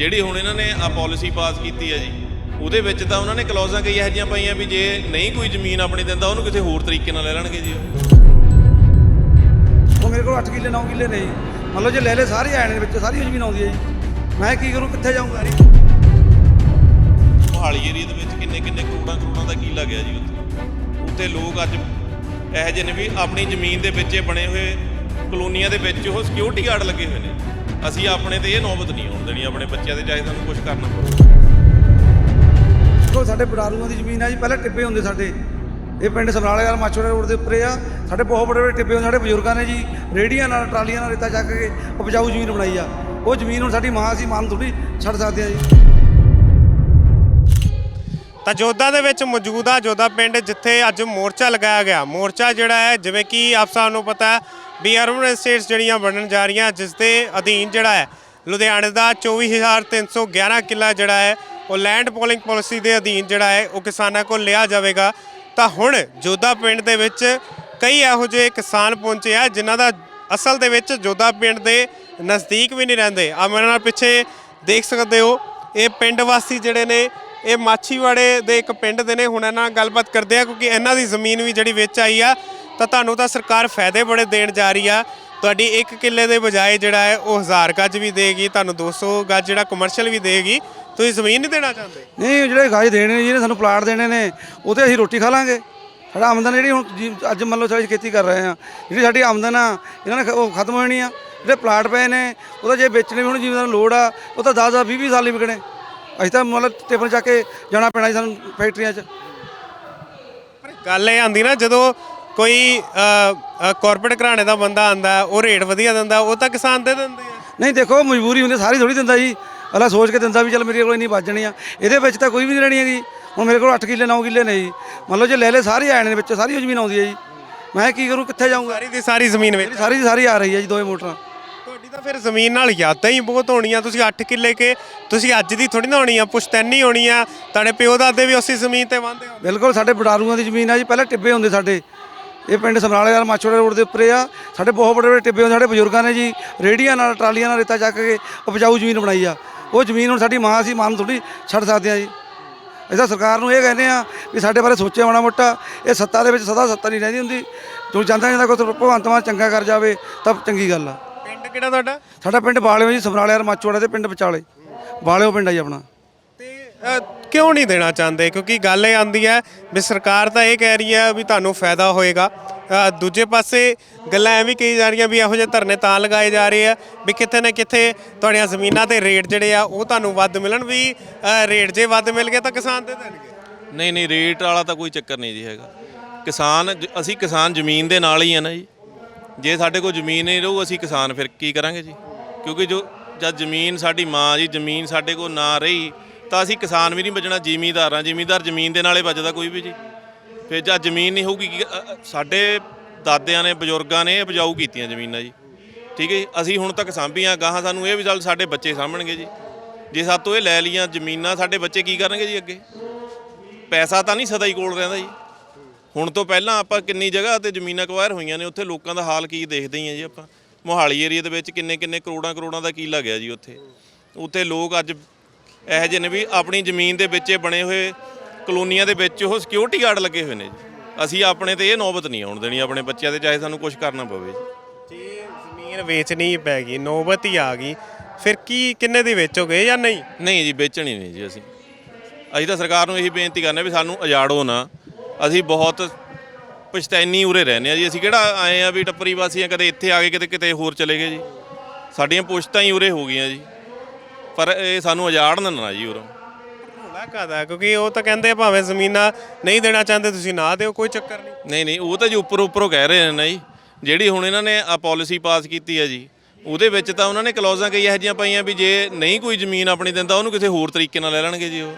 ਜਿਹੜੀ ਹੁਣ ਇਹਨਾਂ ਨੇ ਆ ਪਾਲਿਸੀ ਪਾਸ ਕੀਤੀ ਹੈ ਜੀ ਉਹਦੇ ਵਿੱਚ ਤਾਂ ਉਹਨਾਂ ਨੇ ਕਲੌਜ਼ਾਂ ਕਈ ਇਹੋ ਜਿਹੀਆਂ ਪਾਈਆਂ ਵੀ ਜੇ ਨਹੀਂ ਕੋਈ ਜ਼ਮੀਨ ਆਪਣੀ ਦਿੰਦਾ ਉਹਨੂੰ ਕਿਸੇ ਹੋਰ ਤਰੀਕੇ ਨਾਲ ਲੈ ਲੈਣਗੇ ਜੀ ਉਹ। ਮੇਰੇ ਕੋਲ 8 ਕਿੱਲੇ 9 ਕਿੱਲੇ ਨੇ ਜੀ। ਮੰਨ ਲਓ ਜੇ ਲੈ ਲੈ ਸਾਰੇ ਆਣੇ ਦੇ ਵਿੱਚ ਸਾਰੀ ਜ਼ਮੀਨ ਆਉਂਦੀ ਹੈ ਜੀ। ਮੈਂ ਕੀ ਕਰੂੰ ਕਿੱਥੇ ਜਾਊਂਗਾ ਜੀ? ਮੋਹਾਲੀ ਏਰੀਆ ਦੇ ਵਿੱਚ ਕਿੰਨੇ ਕਿੰਨੇ ਕਰੋੜਾਂ ਕਰੋੜਾਂ ਦਾ ਕੀ ਲੱਗਿਆ ਜੀ ਉੱਥੇ। ਉੱਥੇ ਲੋਕ ਅੱਜ ਇਹੋ ਜਿਹੇ ਨੇ ਵੀ ਆਪਣੀ ਜ਼ਮੀਨ ਦੇ ਵਿੱਚ ਬਣੇ ਹੋਏ ਕਲੋਨੀਆਂ ਦੇ ਵਿੱਚ ਉਹ ਸਿਕਿਉਰਿਟੀ ਗਾਰਡ ਲੱਗੇ ਹੋਏ ਨੇ। ਅਸੀਂ ਆਪਣੇ ਤੇ ਇਹ ਨੌਬਤ ਨਹੀਂ ਆਉਣ ਦੇਣੀ ਆਪਣੇ ਬੱਚਿਆਂ ਦੇ ਚਾਹੇ ਸਾਨੂੰ ਕੁਝ ਕਰਨਾ ਪਵੇ ਦੇਖੋ ਸਾਡੇ ਬਡਾਰੂਆਂ ਦੀ ਜ਼ਮੀਨ ਆ ਜੀ ਪਹਿਲਾਂ ਟਿੱਬੇ ਹੁੰਦੇ ਸਾਡੇ। ਇਹ ਪਿੰਡ ਸਮਰਾਲੇ ਵਾਲਾ ਮਾਛੋੜਾ ਰੋਡ ਦੇ ਉੱਪਰ ਆ। ਸਾਡੇ ਬਹੁਤ ਬੜੇ ਬੜੇ ਟਿੱਬੇ ਹੁੰਦੇ ਸਾਡੇ ਬਜ਼ੁਰਗਾਂ ਨੇ ਜੀ ਰੇੜੀਆਂ ਨਾਲ ਟਰਾਲੀਆਂ ਨਾਲ ਰੇਤਾ ਚੱਕ ਕੇ ਉਪਜਾਊ ਜ਼ਮੀਨ ਬਣਾਈ ਆ। ਉਹ ਜ਼ਮੀਨ ਹੁਣ ਸਾਡੀ ਮਾਂ ਸੀ ਮਾਂ ਨੂੰ ਥੋੜੀ ਛੱਡ ਸਕਦੇ ਆ ਜੀ। ਤਾਂ ਜੋਧਾ ਦੇ ਵਿੱਚ ਮੌਜੂਦ ਆ ਜੋਧਾ ਪਿੰਡ ਜਿੱਥੇ ਅੱਜ ਮੋਰਚਾ ਲਗਾਇਆ ਗਿਆ। ਮੋਰਚਾ ਜਿਹੜਾ ਹੈ ਜਿਵੇਂ ਕਿ ਆਪ ਸਭ ਨੂੰ ਪਤਾ ਹੈ ਵੀ ਅਰਬਨ ਏਸਟੇਟਸ ਜਿਹੜੀਆਂ ਬਣਨ ਜਾ ਰਹੀਆਂ, ਜਿਸ ਦੇ ਅਧੀਨ ਜਿਹੜਾ ਹੈ, ਲੁਧਿਆਣੇ ਦਾ 24311 ਕਿੱਲਾ ਜਿਹੜਾ ਹੈ, ਉਹ ਲੈਂਡ ਪੋਲਿੰਗ ਪਾਲਿਸੀ ਦੇ ਅਧੀਨ ਜਿਹੜਾ ਹੈ, ਉਹ ਕਿਸਾਨਾਂ ਕੋਲ ਲਿਆ ਜਾਵੇਗਾ। ਤਾਂ ਹੁਣ ਜੋਧਾ ਪਿੰਡ ਦੇ ਵਿੱਚ ਕਈ ਇਹੋ ਜਿਹੇ ਕਿਸਾਨ ਪਹੁੰਚੇ ਆ, ਜਿਨ੍ਹਾਂ ਦਾ ਅਸਲ ਦੇ ਵਿੱਚ ਜੋਧਾ ਪਿੰਡ ਦੇ ਨਜ਼ਦੀਕ ਵੀ ਨਹੀਂ ਰਹਿੰਦੇ। ਆ ਮੇਰੇ ਨਾਲ ਪਿੱਛੇ ਦੇਖ ਸਕਦੇ ਹੋ, ਇਹ ਪਿੰਡ ਵਾਸੀ ਜਿਹੜੇ ਨੇ, ਇਹ ਮਾਛੀਵਾੜੇ ਦੇ ਇੱਕ ਪਿੰਡ ਦੇ ਨੇ। ਹੁਣ ਇਹਨਾਂ ਨਾਲ ਗੱਲਬਾਤ ਕਰਦੇ ਆ, ਕਿਉਂਕਿ ਇਹਨਾਂ ਦੀ ਜ਼ਮੀਨ ਵੀ ਜਿਹੜੀ ਵਿੱਚ ਆਈ ਆ ਤਾਂ ਤੁਹਾਨੂੰ ਤਾਂ ਸਰਕਾਰ ਫਾਇਦੇ ਬੜੇ ਦੇਣ ਜਾ ਰਹੀ ਆ। ਤੁਹਾਡੀ ਇੱਕ ਕਿੱਲੇ ਦੇ ਬਜਾਏ ਜਿਹੜਾ ਹੈ ਉਹ 1000 ਗੱਜ ਵੀ ਦੇਗੀ ਤੁਹਾਨੂੰ 200 ਗੱਜ ਜਿਹੜਾ ਕਮਰਸ਼ੀਅਲ ਵੀ ਦੇਗੀ। ਤੁਸੀਂ ਜ਼ਮੀਨ ਨਹੀਂ ਦੇਣਾ ਚਾਹੁੰਦੇ? ਨਹੀਂ ਜਿਹੜੇ ਗਾਜ ਦੇਣੇ ਨੇ ਜਿਹਨੇ ਸਾਨੂੰ ਪਲਾਟ ਦੇਣੇ ਨੇ ਉਹ ਤੇ ਅਸੀਂ ਰੋਟੀ ਖਾ ਲਾਂਗੇ। ਸਾਡਾ ਆਮਦਨ ਜਿਹੜੀ ਹੁਣ ਜੀ- ਅੱਜ ਮੰਨ ਲਓ ਸਾਡੀ ਖੇਤੀ ਕਰ ਰਹੇ ਆ ਜਿਹੜੀ ਸਾਡੀ ਆਮਦਨ ਆ ਇਹਨਾਂ ਨੇ ਖ- ਉਹ ਖਤਮ ਹੋ ਜਾਣੀ ਆ। ਜਿਹੜੇ ਪਲਾਟ ਪਏ ਨੇ ਉਹਦਾ ਜੇ ਵੇਚਣੇ ਵੀ ਹੁਣ ਜਿਵੇਂ ਸਾਨੂੰ ਲੋੜ ਆ ਉਹ ਤਾਂ 10 10 20 20 ਸਾਲ ਹੀ ਵਿਕਣੇ। ਅਸੀਂ ਤਾਂ ਮਤਲਬ ਟੇਬਲ ਚੱਕ ਕੇ ਜਾਣਾ ਪੈਣਾ ਜੀ ਸਾਨੂੰ ਫੈਕਟਰੀਆਂ 'ਚ। ਪਰ ਗੱਲ ਇਹ ਆਂਦੀ ਨਾ ਜਦੋਂ ਕੋਈ ਕਾਰਪੋਰੇਟ ਘਰਾਣੇ ਦਾ ਬੰਦਾ ਆਂਦਾ ਉਹ ਰੇਟ ਵਧੀਆ ਦਿੰਦਾ ਉਹ ਤਾਂ ਕਿਸਾਨ ਦੇ ਦਿੰਦੇ ਆ। ਨਹੀਂ ਦੇਖੋ ਮਜਬੂਰੀ ਹੁੰਦੀ ਸਾਰੀ ਥੋੜੀ ਦਿੰਦਾ ਜੀ। ਅਲਾ ਸੋਚ ਕੇ ਦਿੰਦਾ ਵੀ ਚੱਲ ਮੇਰੇ ਕੋਲ ਇੰਨੀ ਵੱਜਣੀ ਆ। ਇਹਦੇ ਵਿੱਚ ਤਾਂ ਕੋਈ ਵੀ ਨਹੀਂ ਰਹਿਣੀ ਹੈਗੀ। ਹੁਣ ਮੇਰੇ ਕੋਲ 8 ਕਿੱਲੇ 9 ਕਿੱਲੇ ਨੇ ਜੀ। ਮੰਨ ਲਓ ਜੇ ਲੈ ਲੈ ਸਾਰੇ ਆਣੇ ਦੇ ਵਿੱਚ ਸਾਰੀ ਜ਼ਮੀਨ ਆਉਂਦੀ ਹੈ ਜੀ। ਮੈਂ ਕੀ ਕਰੂੰ ਕਿੱਥੇ ਜਾਊਂਗਾ? ਸਾਰੀ ਦੀ ਸਾਰੀ ਜ਼ਮੀਨ ਵਿੱਚ। ਸਾਰੀ ਦੀ ਸਾਰੀ ਆ ਰਹੀ ਹੈ ਜੀ ਦੋਵੇਂ ਮੋਟਰਾਂ। ਤੁਹਾਡੀ ਤਾਂ ਫਿਰ ਜ਼ਮੀਨ ਨਾਲ ਯਾਦਾਂ ਹੀ ਬਹੁਤ ਹੋਣੀਆਂ। ਤੁਸੀਂ 8 ਕਿੱਲੇ ਕੇ ਤੁਸੀਂ ਅੱਜ ਦੀ ਥੋੜੀ ਨਾ ਹੋਣੀ ਆ ਪੁਸ਼ਤੈਨੀ ਹੋਣੀ ਆ। ਤੁਹਾਡੇ ਪਿਓ ਦਾਦੇ ਵੀ ਉਸੇ ਜ਼ਮੀਨ ਤੇ ਵਾਂਦੇ ਬਿਲਕੁਲ ਸਾਡੇ ਬਡਾਰੂਆਂ ਦੀ ਜ਼ਮੀਨ ਆ ਜੀ। ਪਹਿਲਾਂ ਟਿੱਬੇ ਹੁੰਦੇ ਸਾਡੇ। ਇਹ ਪਿੰਡ ਸਮਰਾਲੇ ਵਾਲਾ ਮਾਛੋੜਾ ਰੋਡ ਦੇ ਉੱਪਰ ਆ। ਸਾਡੇ ਬਹੁਤ ਬੜੇ ਬੜੇ ਟਿੱਬੇ ਸਾਡੇ ਬਜ਼ੁਰਗਾਂ ਨੇ ਜੀ ਰੇੜੀਆਂ ਨਾਲ ਟਰਾਲੀਆਂ ਨਾਲ ਰੇਤਾ ਚੱਕ ਕੇ ਉਪਜਾਊ ਜ਼ਮੀਨ ਬਣਾਈ ਆ। ਉਹ ਜ਼ਮੀਨ ਹੁਣ ਸਾਡੀ ਮਾਂ ਸੀ ਮਾਂ ਨੂੰ ਥੋੜੀ ਛੱਡ ਸਕਦੇ ਆ ਜੀ। ਅਸੀਂ ਸਰਕਾਰ ਨੂੰ ਇਹ ਕਹਿੰਦੇ ਆ ਵੀ ਸਾਡੇ ਬਾਰੇ ਸੋਚਿਆ ਮਾੜਾ ਮੋਟਾ। ਇਹ ਸੱਤਾ ਦੇ ਵਿੱਚ ਸਦਾ ਸੱਤਾ ਨਹੀਂ ਰਹਿੰਦੀ ਹੁੰਦੀ। ਜੋ ਜਾਂਦਾ ਜਾਂਦਾ ਕੋਈ ਭਗਵੰਤ ਮਾਨ ਚੰਗਾ ਕਰ ਜਾਵੇ ਤਾਂ ਚੰਗੀ ਗੱਲ ਆ। ਪਿੰਡ ਕਿਹੜਾ ਤੁਹਾਡਾ? ਸਾਡਾ ਪਿੰਡ ਬਾਲਿਓ ਜੀ ਸਮਰਾਲੇ ਵਾਲਾ ਮਾਛੋੜਾ ਦੇ ਪਿੰਡ ਵਿਚਾਲੇ। ਬਾਲਿਓ ਪਿੰਡ ਆ ਜੀ ਆਪਣਾ। ਕਿਉਂ ਨਹੀਂ ਦੇਣਾ ਚਾਹੁੰਦੇ? ਕਿਉਂਕਿ ਗੱਲ ਇਹ ਆਂਦੀ ਹੈ ਵੀ ਸਰਕਾਰ ਤਾਂ ਇਹ ਕਹਿ ਰਹੀ ਹੈ ਵੀ ਤੁਹਾਨੂੰ ਫਾਇਦਾ ਹੋਏਗਾ। ਦੂਜੇ ਪਾਸੇ ਗੱਲਾਂ ਐਵੇਂ ਕਹੀ ਜਾ ਰਹੀਆਂ ਵੀ ਇਹੋ ਜਿਹੇ ਧਰਨੇ ਤਾਂ ਲਗਾਏ ਜਾ ਰਹੇ ਆ ਵੀ ਕਿਤੇ ਨਾ ਕਿਤੇ ਤੁਹਾਡੀਆਂ ਜ਼ਮੀਨਾਂ ਤੇ ਰੇਟ ਜਿਹੜੇ ਆ ਉਹ ਤੁਹਾਨੂੰ ਵੱਧ ਮਿਲਣ ਵੀ ਰੇਟ ਜੇ ਵੱਧ ਮਿਲ ਗਿਆ ਤਾਂ ਕਿਸਾਨ ਦੇ ਦੇਣਗੇ। ਨਹੀਂ ਨਹੀਂ, ਰੇਟ ਵਾਲਾ ਤਾਂ ਕੋਈ ਚੱਕਰ ਨਹੀਂ ਜੀ ਹੈਗਾ। ਕਿਸਾਨ ਜ- ਅਸੀਂ ਕਿਸਾਨ ਜ਼ਮੀਨ ਦੇ ਨਾਲ ਹੀ ਆ ਨਾ ਜੀ। ਜੇ ਸਾਡੇ ਕੋਲ ਜ਼ਮੀਨ ਨਹੀਂ ਰਹੂ, ਅਸੀਂ ਕਿਸਾਨ ਫਿਰ ਕੀ ਕਰਾਂਗੇ ਜੀ? ਕਿਉਂਕਿ ਜੋ, ਜਦ ਜ਼ਮੀਨ ਸਾਡੀ ਮਾਂ ਜੀ, ਜ਼ਮੀਨ ਸਾਡੇ ਕੋਲ ਨਾ ਰਹੀ ਤਾਂ ਅਸੀਂ ਕਿਸਾਨ ਵੀ ਨਹੀਂ ਬਚਣਾ, ਜ਼ਿਮੀਂਦਾਰ ਆ ਜ਼ਿਮੀਂਦਾਰ ਜ਼ਮੀਨ ਦੇ ਨਾਲੇ ਬਚਦਾ ਕੋਈ ਵੀ ਜੀ। ਫਿਰ ਜਦ ਜ਼ਮੀਨ ਨਹੀਂ ਹੋਊਗੀ, ਕੀ- ਅ- ਅ- ਸਾਡੇ ਦਾਦਿਆਂ ਨੇ, ਬਜ਼ੁਰਗਾਂ ਨੇ ਉਪਜਾਊ ਕੀਤੀਆਂ ਜ਼ਮੀਨਾਂ ਜੀ। ਠੀਕ ਹੈ ਜੀ? ਅਸੀਂ ਹੁਣ ਤੱਕ ਸਾਂਭੀਆਂ ਗਾਹਾਂ ਸਾਨੂੰ ਇਹ ਵੀ ਚੱਲ ਸਾਡੇ ਬੱਚੇ ਸਾਂਭਣਗੇ ਜੀ। ਜੇ ਸਾਤੋਂ ਇਹ ਲੈ ਲਈਆਂ ਜ਼ਮੀਨਾਂ, ਸਾਡੇ ਬੱਚੇ ਕੀ ਕਰਨਗੇ ਜੀ ਅੱਗੇ? ਪੈਸਾ ਤਾਂ ਨਹੀਂ ਸਦਾ ਹੀ ਕੋਲ ਰਹਿੰਦਾ ਜੀ। ਹੁਣ ਤੋਂ ਪਹਿਲਾਂ ਆਪਾਂ ਕਿੰਨੀ ਜਗ੍ਹਾ ਤੇ ਜ਼ਮੀਨਾਂ ਅਕਵਾਇਰ ਹੋਈਆਂ ਨੇ, ਉੱਥੇ ਲੋਕਾਂ ਦਾ ਹਾਲ ਕੀ ਦੇਖਦੇ ਹੀ ਆ ਜੀ ਆਪਾਂ। ਮੋਹਾਲੀ ਏਰੀਆ ਦੇ ਵਿੱਚ ਕਿੰਨੇ ਕਿੰਨੇ ਕਰੋੜਾਂ ਕਰੋੜਾਂ ਦਾ ਕੀ ਲੱਗਿਆ ਜੀ ਉੱਥੇ। ਉੱਥੇ ਲੋਕ ਅੱਜ ਇਹੋ ਜਿਹੇ ਨੇ ਵੀ ਆਪਣੀ ਜ਼ਮੀਨ ਦੇ ਵਿੱਚ ਇਹ ਬਣੇ ਹੋਏ ਕਲੋਨੀਆਂ ਦੇ ਵਿੱਚ ਉਹ ਸਿਕਿਉਰਿਟੀ ਗਾਰਡ ਲੱਗੇ ਹੋਏ ਨੇ ਜੀ। ਅਸੀਂ ਆਪਣੇ ਤੇ ਇਹ ਨੌਬਤ ਨਹੀਂ ਆਉਣ ਦੇਣੀ ਆਪਣੇ ਬੱਚਿਆਂ ਦੇ ਚਾਹੇ ਸਾਨੂੰ ਕੁਝ ਕਰਨਾ ਪਵੇ ਜੀ। ਜੇ ਜ਼ਮੀਨ ਵੇਚਣੀ ਪੈ ਗਈ ਨੌਬਤ ਹੀ ਆ ਗਈ ਫਿਰ ਕੀ ਕਿੰਨੇ ਦੀ ਵੇਚੋਗੇ ਜਾਂ ਨਹੀਂ? ਨਹੀਂ ਜੀ ਵੇਚਣੀ ਨਹੀਂ ਜੀ ਅਸੀਂ। ਅਸੀਂ ਤਾਂ ਸਰਕਾਰ ਨੂੰ ਇਹੀ ਬੇਨਤੀ ਕਰਨੇ ਵੀ ਸਾਨੂੰ ਉਜਾੜੋ ਨਾ। ਅਸੀਂ ਬਹੁਤ ਪਛਤੈਨੀ ਉਰੇ ਰਹਿੰਦੇ ਆ ਜੀ। ਅਸੀਂ ਕਿਹੜਾ ਆਏ ਆ ਵੀ ਟੱਪਰੀ ਵਾਸੀ ਆ ਕਦੇ ਇੱਥੇ ਆ ਗਏ ਕਿਤੇ ਕਿਤੇ ਹੋਰ ਚਲੇ ਗਏ ਜੀ। ਸਾਡੀਆਂ ਪੁਸ਼ਤਾਂ ਹੀ ਉਰੇ ਹੋ ਗਈਆਂ ਜੀ। ਪਰ ਇਹ ਸਾਨੂੰ ਉਜਾੜਨ ਨਾ ਜੀ ਉਰੋਂ ਰੌਲਾ ਕਾਦਾ ਕਿਉਂਕਿ ਉਹ ਤਾਂ ਕਹਿੰਦੇ ਭਾਵੇਂ ਜ਼ਮੀਨਾਂ ਨਹੀਂ ਦੇਣਾ ਚਾਹੁੰਦੇ ਤੁਸੀਂ ਨਾ ਦਿਓ ਕੋਈ ਚੱਕਰ ਨਹੀਂ। ਨਹੀਂ ਨਹੀਂ ਉਹ ਤਾਂ ਜੀ ਉੱਪਰ ਉੱਪਰੋਂ ਕਹਿ ਰਹੇ ਨੇ ਨਾ ਜੀ। ਜਿਹੜੀ ਹੁਣ ਇਹਨਾਂ ਨੇ ਆ ਪਾਲਿਸੀ ਪਾਸ ਕੀਤੀ ਹੈ ਜੀ ਉਹਦੇ ਵਿੱਚ ਤਾਂ ਉਹਨਾਂ ਨੇ ਕਲੌਜ਼ਾਂ ਕਈ ਇਹੋ ਜਿਹੀਆਂ ਪਾਈਆਂ ਵੀ ਜੇ ਨਹੀਂ ਕੋਈ ਜ਼ਮੀਨ ਆਪਣੀ ਦਿੰਦਾ ਉਹਨੂੰ ਕਿਸੇ ਹੋਰ ਤਰੀਕੇ ਨਾਲ ਲੈ ਲੈਣਗੇ ਜੀ ਉਹ।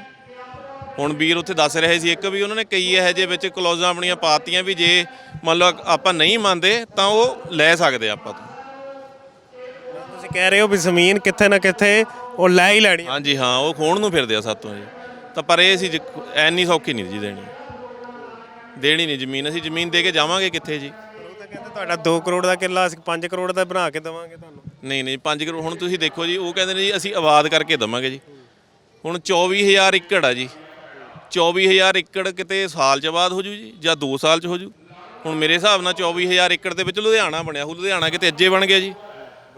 ਹੁਣ ਵੀਰ ਉੱਥੇ ਦੱਸ ਰਹੇ ਸੀ ਇੱਕ ਵੀ ਉਹਨਾਂ ਨੇ ਕਈ ਇਹੋ ਜਿਹੇ ਵਿੱਚ ਕਲੌਜ਼ਾਂ ਆਪਣੀਆਂ ਪਾਤੀਆਂ ਵੀ ਜੇ ਮੰਨ ਲਓ ਆਪਾਂ ਨਹੀਂ ਮੰਨਦੇ ਤਾਂ ਉਹ ਲੈ ਸਕਦੇ ਆਪਾਂ ਤੋਂ। ਕਹਿ ਰਹੇ ਹੋ ਵੀ ਜ਼ਮੀਨ ਕਿੱਥੇ ਨਾ ਕਿੱਥੇ ਉਹ ਲੈ ਹੀ ਲੈਣੀ। ਹਾਂਜੀ ਹਾਂ ਉਹ ਖੋਣ ਨੂੰ ਫਿਰਦੇ ਆ ਸਾਤੋਂ ਜੀ। ਤਾਂ ਪਰ ਇਹ ਸੀ ਐਨੀ ਸੌਖੀ ਨਹੀਂ ਜੀ ਦੇਣੀ। ਦੇਣੀ ਨਹੀਂ ਜ਼ਮੀਨ ਅਸੀਂ ਜ਼ਮੀਨ ਦੇ ਕੇ ਜਾਵਾਂਗੇ ਕਿੱਥੇ ਜੀ? ਉਹ ਤਾਂ ਕਹਿੰਦੇ ਤੁਹਾਡਾ 2 ਕਰੋੜ ਦਾ ਕਿੱਲਾ ਅਸੀਂ 5 ਕਰੋੜ ਦਾ ਬਣਾ ਕੇ ਦੇਵਾਂਗੇ ਤੁਹਾਨੂੰ। ਨਹੀਂ ਨਹੀਂ 5 ਕਰੋੜ ਹੁਣ ਤੁਸੀਂ ਦੇਖੋ ਜੀ ਉਹ ਕਹਿੰਦੇ ਨੇ ਜੀ ਅਸੀਂ ਆਬਾਦ ਕਰਕੇ ਦਵਾਂਗੇ ਜੀ। ਹੁਣ 24000 ਏਕੜ ਆ ਜੀ। 24000 ਏਕੜ ਕਿਤੇ ਸਾਲ ਚ ਆਬਾਦ ਹੋ ਜੂ ਜੀ ਜਾਂ 2 ਸਾਲ ਚ ਹੋ ਜੂ ਹੁਣ ਮੇਰੇ ਹਿਸਾਬ ਨਾਲ 24000 ਏਕੜ ਦੇ ਵਿੱਚ ਲੁਧਿਆਣਾ ਬਣਿਆ ਹੋ ਲੁਧਿਆਣਾ ਕਿਤੇ ਅੱਜੇ ਬਣ ਗਿਆ ਜੀ।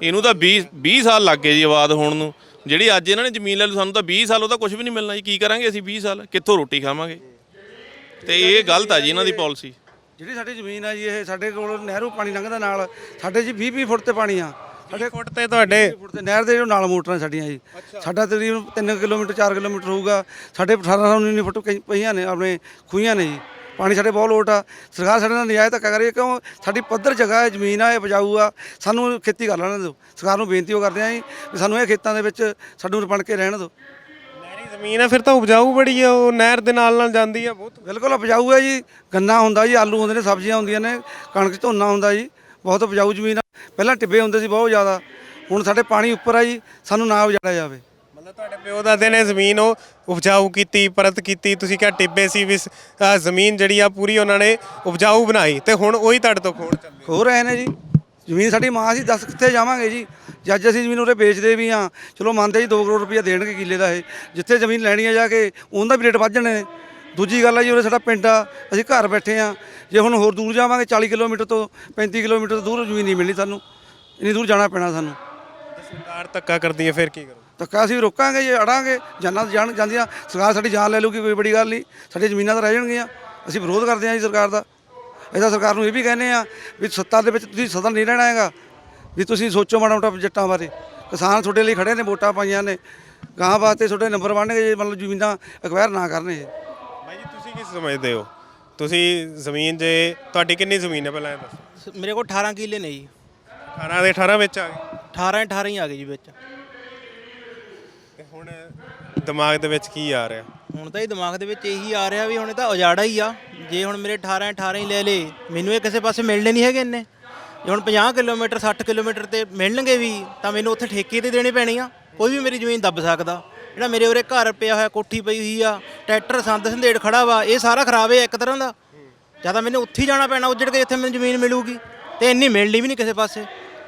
ਇਹਨੂੰ ਤਾਂ 20 20 ਸਾਲ ਲੱਗ ਗਏ ਜੀ ਆਬਾਦ ਹੋਣ ਨੂੰ। ਜਿਹੜੀ ਅੱਜ ਇਹਨਾਂ ਨੇ ਜ਼ਮੀਨ ਲੈ ਲਈ ਸਾਨੂੰ ਤਾਂ 20 ਸਾਲ ਉਹਦਾ ਕੁਝ ਵੀ ਨਹੀਂ ਮਿਲਣਾ ਜੀ। ਕੀ ਕਰਾਂਗੇ ਅਸੀਂ 20 ਸਾਲ? ਕਿੱਥੋਂ ਰੋਟੀ ਖਾਵਾਂਗੇ? ਤੇ ਇਹ ਗਲਤ ਆ ਜੀ ਇਹਨਾਂ ਦੀ ਪਾਲਿਸੀ। ਜਿਹੜੀ ਸਾਡੀ ਜ਼ਮੀਨ ਆ ਜੀ ਇਹ ਸਾਡੇ ਕੋਲ ਨਹਿਰੂ ਪਾਣੀ ਲੰਘਦਾ ਨਾਲ ਸਾਡੇ ਜੀ 20 20 ਫੁੱਟ ਤੇ ਪਾਣੀ ਆ। ਸਾਡੇ ਫੁੱਟ ਤੇ ਤੁਹਾਡੇ? ਫੁੱਟ ਤੇ ਨਹਿਰ ਦੇ ਜੋ ਨਾਲ ਮੋਟਰਾਂ ਸਾਡੀਆਂ ਜੀ। ਸਾਡਾ ਤਕਰੀਬਨ 3 ਕਿਲੋਮੀਟਰ 4 ਕਿਲੋਮੀਟਰ ਹੋਊਗਾ। ਸਾਡੇ 18 19 ਫੁੱਟ ਪਈਆਂ ਨੇ ਆਪਣੇ ਖੂਹੀਆਂ ਨੇ ਜੀ। ਪਾਣੀ ਸਾਡੇ ਬਹੁਤ ਲੋਟ ਆ। ਸਰਕਾਰ ਸਾਡੇ ਨਾਲ ਨਜਾਇਜ਼ ਧੱਕਾ ਕਰ ਰਹੀ ਹੈ ਕਿਉਂ? ਸਾਡੀ ਪੱਧਰ ਜਗ੍ਹਾ ਹੈ ਜ਼ਮੀਨ ਆ ਇਹ ਉਪਜਾਊ ਆ। ਸਾਨੂੰ ਖੇਤੀ ਕਰ ਲੈਣ ਦਿਓ। ਸਰਕਾਰ ਨੂੰ ਬੇਨਤੀ ਉਹ ਕਰਦੇ ਆ ਜੀ ਵੀ ਸਾਨੂੰ ਇਹ ਖੇਤਾਂ ਦੇ ਵਿੱਚ ਸਾਨੂੰ ਬਣ ਕੇ ਰਹਿਣ ਦਿਓ। ਨਹਿਰੀ ਜ਼ਮੀਨ ਆ ਫਿਰ ਤਾਂ ਉਪਜਾਊ ਬੜੀ ਆ ਉਹ ਨਹਿਰ ਦੇ ਨਾਲ ਨਾਲ ਜਾਂਦੀ ਆ ਬਹੁਤ। ਬਿਲਕੁਲ ਉਪਜਾਊ ਹੈ ਜੀ। ਗੰਨਾ ਹੁੰਦਾ ਜੀ ਆਲੂ ਹੁੰਦੇ ਨੇ ਸਬਜ਼ੀਆਂ ਹੁੰਦੀਆਂ ਨੇ ਕਣਕ ਝੋਨਾ ਹੁੰਦਾ ਜੀ। ਬਹੁਤ ਉਪਜਾਊ ਜ਼ਮੀਨ ਆ। ਪਹਿਲਾਂ ਟਿੱਬੇ ਹੁੰਦੇ ਸੀ ਬਹੁਤ ਜ਼ਿਆਦਾ। ਹੁਣ ਸਾਡੇ ਪਾਣੀ ਉੱਪਰ ਆ ਜੀ ਸਾਨੂੰ ਨਾ ਉਜਾੜਿਆ ਜਾਵੇ। ਮਤਲਬ ਤੁਹਾਡੇ ਪਿਓ ਦਾਦੇ ਨੇ ਜ਼ਮੀਨ ਉਹ ਉਪਜਾਊ ਕੀਤੀ ਪਰਤ ਕੀਤੀ ਤੁਸੀਂ ਕਿਹਾ ਟਿੱਬੇ ਸੀ ਵੀ ਸ- ਅਹ ਜ਼ਮੀਨ ਜਿਹੜੀ ਆ ਪੂਰੀ ਉਹਨਾਂ ਨੇ ਉਪਜਾਊ ਬਣਾਈ ਤੇ ਹੁਣ ਉਹੀ ਤੁਹਾਡੇ ਤੋਂ ਖੋਣ ਚੱਲਦੇ ਹੋ। ਰਹੇ ਨੇ ਜੀ ਜ਼ਮੀਨ ਸਾਡੀ ਮਾਂ ਸੀ ਦੱਸ ਕਿੱਥੇ ਜਾਵਾਂਗੇ ਜੀ? ਜੇ ਅੱਜ ਅਸੀਂ ਜ਼ਮੀਨ ਉਰੇ ਵੇਚਦੇ ਵੀ ਆ ਚਲੋ ਮੰਨਦੇ ਜੀ 2 ਕਰੋੜ ਰੁਪਈਆ ਦੇਣਗੇ ਕਿੱਲੇ ਦਾ ਇਹ। ਜਿੱਥੇ ਜ਼ਮੀਨ ਲੈਣੀ ਆ ਜਾ ਕੇ ਉਹਦਾ ਵੀ ਰੇਟ ਵੱਧ ਜਾਣੇ ਨੇ ਦੂਜੀ ਗੱਲ ਆ ਜੀ ਉਰੇ ਸਾਡਾ ਪਿੰਡ ਆ ਅਸੀਂ ਘਰ ਬੈਠੇ ਆ ਜੇ ਹੁਣ ਹੋਰ ਦੂਰ ਜਾਵਾਂਗੇ 40 ਕਿਲੋਮੀਟਰ ਤੋਂ 35 ਕਿਲੋਮੀਟਰ ਤੋਂ ਦੂਰ ਜ਼ਮੀਨ ਨਹੀਂ ਮਿਲਣੀ ਸਾਨੂੰ। ਇੰਨੀ ਦੂਰ ਜਾਣਾ ਪੈਣਾ ਸਾਨੂੰ। ਸਰਕਾਰ ਧੱਕਾ ਕਰਦੀ ਹੈ ਫਿਰ ਕੀ ਕਰੋ ਧੱਕਾ ਅਸੀਂ ਰੋਕਾਂਗੇ ਜੇ ਅੜਾਂਗੇ ਜਾਨਾਂ ਜਾਣ ਜਾਂਦੀਆਂ ਸਰਕਾਰ ਸਾਡੀ ਜਾਨ ਲੈ ਲੂਗੀ ਕੋਈ ਬੜੀ ਗੱਲ ਨਹੀਂ। ਸਾਡੀਆਂ ਜ਼ਮੀਨਾਂ ਤਾਂ ਰਹਿ ਜਾਣਗੀਆਂ। ਅਸੀਂ ਵਿਰੋਧ ਕਰਦੇ ਹਾਂ ਜੀ ਸਰਕਾਰ ਦਾ। ਇਹਦਾ ਸਰਕਾਰ ਨੂੰ ਇਹ ਵੀ ਕਹਿੰਦੇ ਆ ਵੀ ਸੱਤਾ ਦੇ ਵਿੱਚ ਤੁਸੀਂ ਸਦਾ ਨਹੀਂ ਰਹਿਣਾ ਹੈਗਾ ਵੀ ਤੁਸੀਂ ਸੋਚੋ ਮਾੜਾ ਮੋਟਾ ਜੱਟਾਂ ਬਾਰੇ। ਕਿਸਾਨ ਤੁਹਾਡੇ ਲਈ ਖੜੇ ਨੇ ਵੋਟਾਂ ਪਾਈਆਂ ਨੇ। ਗਾਂ ਵਾਸਤੇ ਤੁਹਾਡੇ ਨੰਬਰ ਬਣਨਗੇ ਜੇ ਮਤਲਬ ਜ਼ਮੀਨਾਂ ਅਕਵਾਇਰ ਨਾ ਕਰਨ ਭਾਈ ਜੀ ਤੁਸੀਂ ਕੀ ਸਮਝਦੇ ਹੋ? ਤੁਸੀਂ ਜ਼ਮੀਨ ਜੇ ਤੁਹਾਡੀ ਕਿੰਨੀ ਜ਼ਮੀਨ ਹੈ ਪਹਿਲਾਂ ਇਹ ਦੱਸੋ। ਸ- ਮੇਰੇ ਕੋਲ 18 ਕਿੱਲੇ ਨੇ ਜੀ। 18 ਦੇ 18 ਵਿੱਚ ਆ ਗਏ। 18 18 ਹੀ ਆ ਗਏ ਜੀ ਵਿੱਚ। ਤੇ ਹੁਣ ਦਿਮਾਗ ਦੇ ਵਿੱਚ ਕੀ ਆ ਰਿਹਾ? ਹੁਣ ਤਾਂ ਇਹ ਦਿਮਾਗ ਦੇ ਵਿੱਚ ਇਹੀ ਆ ਰਿਹਾ ਵੀ ਹੁਣ ਇਹ ਤਾਂ ਉਜਾੜਾ ਹੀ ਆ। ਜੇ ਹੁਣ ਮੇਰੇ 18 18 ਹੀ ਲੈ ਲੇ ਮੈਨੂੰ ਇਹ ਕਿਸੇ ਪਾਸੇ ਮਿਲਣੇ ਨਹੀਂ ਹੈਗੇ ਇੰਨੇ। ਜੇ ਹੁਣ 50 ਕਿਲੋਮੀਟਰ 60 ਕਿਲੋਮੀਟਰ ਤੇ ਮਿਲਣਗੇ ਵੀ, ਤਾਂ ਮੈਨੂੰ ਉੱਥੇ ਠੇਕੇ ਤੇ ਦੇਣੇ ਪੈਣੇ ਆ। ਕੋਈ ਵੀ ਮੇਰੀ ਜ਼ਮੀਨ ਦੱਬ ਸਕਦਾ। ਜਿਹੜਾ ਮੇਰੇ ਉਰੇ ਘਰ ਪਿਆ ਹੋਇਆ, ਕੋਠੀ ਪਈ ਹੋਈ ਆ, ਟਰੈਕਟਰ, ਸੰਦ ਸੰਦੇੜ ਖੜਾ ਵਾ, ਇਹ ਸਾਰਾ ਖਰਾਬ ਹੈ ਇੱਕ ਤਰ੍ਹਾਂ ਦਾ। ਜਾਂ ਤਾਂ ਮੈਨੂੰ ਉੱਥੇ ਹੀ ਜਾਣਾ ਪੈਣਾ, ਉੱਜੜ ਕੇ ਜਿੱਥੇ ਮੈਨੂੰ ਜ਼ਮੀਨ ਮਿਲੂਗੀ। ਤੇ ਇੰਨੀ ਮਿਲਣੀ ਵੀ ਨਹੀਂ ਕਿਸੇ ਪਾਸੇ।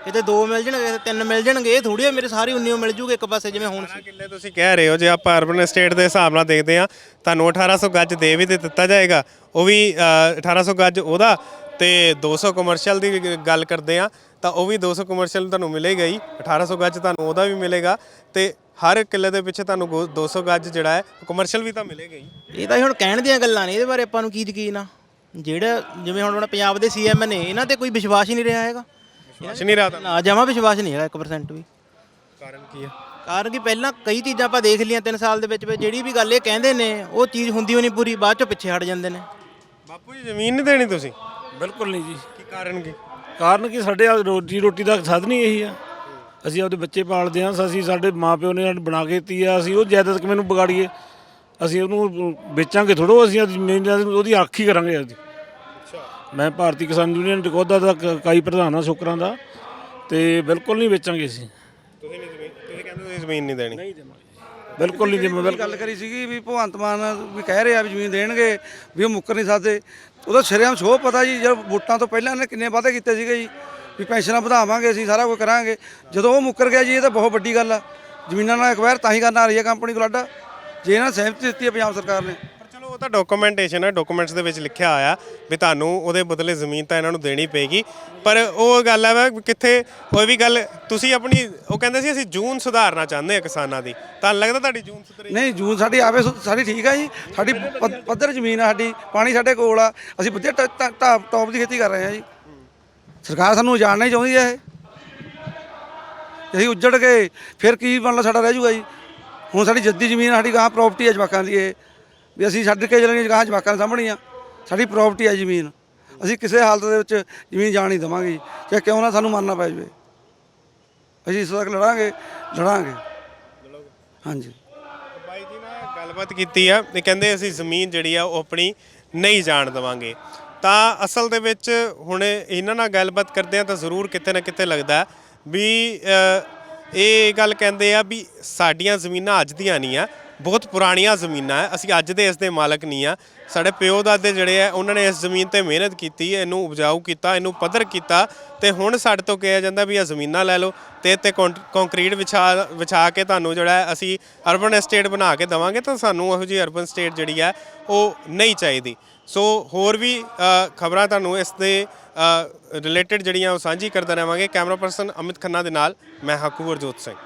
ਕਿਤੇ ਦੋ ਮਿਲ ਜਾਣਗੇ ਕਿਤੇ ਤਿੰਨ ਮਿਲ ਜਾਣਗੇ ਇਹ ਥੋੜੀ ਆ ਮੇਰੇ ਸਾਰੀ ਉਨੀਓ ਮਿਲ ਜੂਗੇ ਇੱਕ ਪਾਸੇ ਜਿਵੇਂ ਹੁਣ ਸੀ ਕਿੱਲੇ ਤੁਸੀਂ ਕਹਿ ਰਹੇ ਹੋ ਜੇ ਆਪਾਂ ਅਰਬਨ ਸਟੇਟ ਦੇ ਹਿਸਾਬ ਨਾਲ ਦੇਖਦੇ ਆ ਤੁਹਾਨੂੰ 1800 ਗੱਜ ਦੇ ਵੀ ਤੇ ਦਿੱਤਾ ਜਾਏਗਾ ਉਹ ਵੀ ਅ, 1800 ਗੱਜ ਉਹਦਾ ਤੇ 200 ਕਮਰਸ਼ੀਅਲ ਦੀ ਗ- ਗੱਲ ਕਰਦੇ ਆ ਤਾਂ ਉਹ ਵੀ 200 ਕਮਰਸ਼ੀਅਲ ਤੁਹਾਨੂੰ ਮਿਲੇਗਾ ਹੀ 1800 ਗੱਜ ਤੁਹਾਨੂੰ ਉਹਦਾ ਵੀ ਮਿਲੇਗਾ ਤੇ ਹਰ ਕਿੱਲੇ ਦੇ ਪਿੱਛੇ ਤੁਹਾਨੂੰ ਗੋ- 200 ਗੱਜ ਜਿਹੜਾ ਹੈ ਕਮਰਸ਼ੀਅਲ ਵੀ ਤਾਂ ਮਿਲੇਗਾ ਹੀ। ਇਹ ਤਾਂ ਹੁਣ ਕਹਿਣ ਦੀਆਂ ਗੱਲਾਂ ਨੇ ਇਹਦੇ ਬਾਰੇ ਆਪਾਂ ਨੂੰ ਕੀ ਯਕੀਨ ਆ? ਜਿਹੜਾ ਜਿਵੇਂ ਹੁਣ ਆਪਣਾ ਪੰਜਾਬ ਦੇ ਸੀਐਮ ਨੇ ਇਹਨਾਂ ਤੇ ਕੋਈ ਵਿਸ਼ਵਾਸ ਹੀ ਨਹੀਂ ਰਿਹਾ ਹੈਗਾ। ਕੁਛ ਨਹੀਂ ਰਹਾ ਨਾ ਜਮਾ ਵਿਸ਼ਵਾਸ ਨਹੀਂ ਹੈਗਾ 1% ਵੀ। ਕਾਰਨ ਕੀ ਹੈ ਕਾਰਨ ਕਿ ਪਹਿਲਾਂ ਕਈ ਚੀਜ਼ਾਂ ਆਪਾਂ ਦੇਖ ਲਈਆਂ 3 ਸਾਲ ਦੇ ਵਿੱਚ ਵਿੱਚ ਜਿਹੜੀ ਵੀ ਗੱਲ ਇਹ ਕਹਿੰਦੇ ਨੇ ਉਹ ਚੀਜ਼ ਹੁੰਦੀ ਹੋਣੀ ਪੂਰੀ ਬਾਅਦ ਚੋਂ ਪਿੱਛੇ ਹਟ ਜਾਂਦੇ ਨੇ। ਬਾਪੂ ਜੀ ਜ਼ਮੀਨ ਨਹੀਂ ਦੇਣੀ ਤੁਸੀਂ? ਬਿਲਕੁਲ ਨਹੀਂ ਜੀ। ਕੀ ਕਾਰਨ ਕੀ? ਕਾਰਨ ਕਿ ਸਾਡੇ ਆ ਰੋਜੀ ਰੋਟੀ ਦਾ ਸਾਧਨ ਹੀ ਇਹੀ ਆ। ਅਸੀਂ ਆਪਦੇ ਬੱਚੇ ਪਾਲਦੇ ਹਾਂ ਅਸੀਂ ਸਾਡੇ ਮਾਪਿਓ ਨੇ ਸਾਨੂੰ ਬਣਾ ਕੇ ਦਿੱਤੀ ਆ ਅਸੀਂ ਉਹ ਜਾਇਦਾਦ ਕਿਵੇਂ ਨੂੰ ਵਿਗਾੜੀਏ? ਅਸੀਂ ਉਹਨੂੰ ਵੇਚਾਂਗੇ ਥੋੜੋ ਅਸੀਂ ਆਪਦੀ ਜ਼ਮੀਨ ਦਾ ਉਹਦੀ ਰਾਖੀ ਕਰਾਂਗੇ ਅਸੀਂ ਮੈਂ ਭਾਰਤੀ ਕਿਸਾਨ ਯੂਨੀਅਨ ਟਕੋਦਾ ਦਾ ਕ- ਇਕਾਈ ਪ੍ਰਧਾਨ ਆ ਸ਼ੁਕਰਾਂ ਦਾ ਤੇ ਬਿਲਕੁਲ ਨਹੀਂ ਵੇਚਾਂਗੇ ਅਸੀਂ। ਤੁਸੀਂ ਨਹੀਂ ਜ਼ਮੀਨ ਤੁਸੀਂ ਕਹਿੰਦੇ ਤੁਸੀਂ ਜ਼ਮੀਨ ਨਹੀਂ ਦੇਣੀ। ਬਿਲਕੁਲ ਨਹੀਂ ਦੇਵਾਂਗੇ। ਇਹ ਗੱਲ ਕਰੀ ਸੀਗੀ ਵੀ ਭਗਵੰਤ ਮਾਨ ਵੀ ਕਹਿ ਰਿਹਾ ਵੀ ਜ਼ਮੀਨ ਦੇਣਗੇ ਵੀ ਉਹ ਮੁੱਕਰ ਨਹੀਂ ਸਕਦੇ। ਉਹਦਾ ਸਿਰਿਆਂ ਸ਼ੋਅ ਪਤਾ ਜੀ ਜਦ ਵੋਟਾਂ ਤੋਂ ਪਹਿਲਾਂ ਇਹਨੇ ਕਿੰਨੇ ਵਾਅਦੇ ਕੀਤੇ ਸੀਗੇ ਜੀ ਵੀ ਪੈਨਸ਼ਨਾਂ ਵਧਾਵਾਂਗੇ ਅਸੀਂ ਸਾਰਾ ਕੁਝ ਕਰਾਂਗੇ। ਜਦੋਂ ਉਹ ਮੁੱਕਰ ਗਿਆ ਜੀ ਇਹ ਤਾਂ ਬਹੁਤ ਵੱਡੀ ਗੱਲ ਆ। ਜ਼ਮੀਨਾਂ ਨਾਲ ਐਕਵਾਇਰ ਤਾਂ ਹੀ ਕਰਨ ਆ ਰਹੀ ਹੈ ਕੰਪਨੀ ਕੋਲਾਡਾ ਜੇ ਇਹਨਾਂ ਨੇ ਸਹਿਮਤੀ ਦਿੱਤੀ ਹੈ ਪੰਜਾਬ ਸਰਕਾਰ ਨੇ। ਉਹ ਤਾਂ ਡਾਕੂਮੈਂਟੇਸ਼ਨ ਹੈ ਡਾਕੂਮੈਂਟਸ ਦੇ ਵਿੱਚ ਲਿਖਿਆ ਆਇਆ ਵੀ ਤੁਹਾਨੂੰ ਉਹਦੇ ਬਦਲੇ ਜ਼ਮੀਨ ਤਾਂ ਇਹਨਾਂ ਨੂੰ ਦੇਣੀ ਪਏਗੀ। ਪਰ ਉਹ ਗੱਲ ਹੈ ਵਾ ਕਿੱਥੇ ਕੋਈ ਵੀ ਗੱਲ ਤੁਸੀਂ ਆਪਣੀ ਉਹ ਕਹਿੰਦੇ ਸੀ ਅਸੀਂ ਜੂਨ ਸੁਧਾਰਨਾ ਚਾਹੁੰਦੇ ਹਾਂ ਕਿਸਾਨਾਂ ਦੀ। ਤਾਂ ਲੱਗਦਾ ਤੁਹਾਡੀ ਜੂਨ ਸੁਧਰੇ? ਨਹੀਂ ਜੂਨ ਸਾਡੀ ਆਵੇ ਸੁ- ਸਾਡੀ ਠੀਕ ਆ ਜੀ। ਸਾਡੀ ਪੱਧ- ਪੱਧਰ ਜ਼ਮੀਨ ਆ ਸਾਡੀ ਪਾਣੀ ਸਾਡੇ ਕੋਲ ਆ। ਅਸੀਂ ਵਧੀਆ ਟ- ਟ- ਟਾਪ ਟੌਪ ਦੀ ਖੇਤੀ ਕਰ ਰਹੇ ਹਾਂ ਜੀ। ਸਰਕਾਰ ਸਾਨੂੰ ਉਜਾੜਨਾ ਹੀ ਚਾਹੁੰਦੀ ਹੈ ਇਹ। ਅਸੀਂ ਉੱਜੜ ਗਏ ਫਿਰ ਕੀ ਮਤਲਬ ਸਾਡਾ ਰਹਿ ਜੂਗਾ ਜੀ। ਹੁਣ ਸਾਡੀ ਜੱਦੀ ਜ਼ਮੀਨ ਆ, ਸਾਡੀ ਗਾਂ ਪ੍ਰਾਪਰਟੀ ਹੈ ਜਵਾਕਾਂ ਦੀ ਇਹ। ਵੀ ਅਸੀਂ ਛੱਡ ਕੇ ਚੱਲਾਂਗੇ ਗਾਂ ਜਵਾਕਾਂ ਦੇ ਸਾਹਮਣੇ ਆ। ਸਾਡੀ ਪ੍ਰਾਪਰਟੀ ਆ ਜ਼ਮੀਨ। ਅਸੀਂ ਕਿਸੇ ਹਾਲਤ ਦੇ ਵਿੱਚ ਜ਼ਮੀਨ ਜਾਣ ਨਹੀਂ ਦੇਵਾਂਗੇ ਚਾਹੇ ਕਿਉਂ ਨਾ ਸਾਨੂੰ ਮਰਨਾ ਪੈ ਜਾਵੇ। ਅਸੀਂ ਇਸ ਤੱਕ ਲੜਾਂਗੇ ਲੜਾਂਗੇ। ਹਾਂਜੀ। ਬਾਈ ਜੀ ਨਾਲ ਗੱਲਬਾਤ ਕੀਤੀ ਆ ਇਹ ਕਹਿੰਦੇ ਅਸੀਂ ਜ਼ਮੀਨ ਜਿਹੜੀ ਆ ਉਹ ਆਪਣੀ ਨਹੀਂ ਜਾਣ ਦੇਵਾਂਗੇ। ਤਾਂ ਅਸਲ ਦੇ ਵਿੱਚ ਹੁਣ ਇਹਨਾਂ ਨਾਲ ਗੱਲਬਾਤ ਕਰਦੇ ਆ ਤਾਂ ਜ਼ਰੂਰ ਕਿਤੇ ਨਾ ਕਿਤੇ ਲੱਗਦਾ ਵੀ ਇਹ ਗੱਲ ਕਹਿੰਦੇ ਆ ਵੀ ਸਾਡੀਆਂ ਜ਼ਮੀਨਾਂ ਅੱਜ ਦੀਆਂ ਨਹੀਂ ਆ। ਬਹੁਤ ਪੁਰਾਣੀਆਂ ਜ਼ਮੀਨਾਂ ਹੈ। ਅਸੀਂ ਅੱਜ ਦੇ ਇਸ ਦੇ ਮਾਲਕ ਨਹੀਂ ਆ ਸਾਡੇ ਪਿਓ ਦਾਦੇ ਜਿਹੜੇ ਆ ਉਹਨਾਂ ਨੇ ਇਸ ਜ਼ਮੀਨ ਤੇ ਮਿਹਨਤ ਕੀਤੀ, ਇਹਨੂੰ ਉਪਜਾਊ ਕੀਤਾ, ਇਹਨੂੰ ਪੱਧਰ ਕੀਤਾ ਤੇ ਹੁਣ ਸਾਡੇ ਤੋਂ ਕਿਹਾ ਜਾਂਦਾ ਵੀ ਇਹ ਜ਼ਮੀਨਾਂ ਲੈ ਲਓ ਤੇ ਇੱਥੇ ਕੰਕਰੀਟ ਵਿਛਾ ਵਿਛਾ ਕੇ ਤੁਹਾਨੂੰ ਜਿਹੜਾ ਅਸੀਂ ਅਰਬਨ ਐਸਟੇਟ ਬਣਾ ਕੇ ਦਵਾਂਗੇ ਤਾਂ ਸਾਨੂੰ ਇਹੋ ਜਿਹੀ ਅਰਬਨ ਸਟੇਟ ਜਿਹੜੀ ਹੈ, ਉਹ ਨਹੀਂ ਚਾਹੀਦੀ। ਸੋ ਹੋਰ ਵੀ ਖਬਰਾਂ ਤੁਹਾਨੂੰ ਇਸ ਦੇ ਰਿਲੇਟਡ ਜਿਹੜੀਆਂ ਉਹ ਸਾਂਝੀ ਕਰਦਾ ਰਹਾਂਗੇ। ਕੈਮਰਾ ਪਰਸਨ ਅਮਿਤ ਖੰਨਾ ਦੇ ਨਾਲ, ਮੈਂ ਹਕੂ ਹਰਜੋਤ ਸਿੰਘ।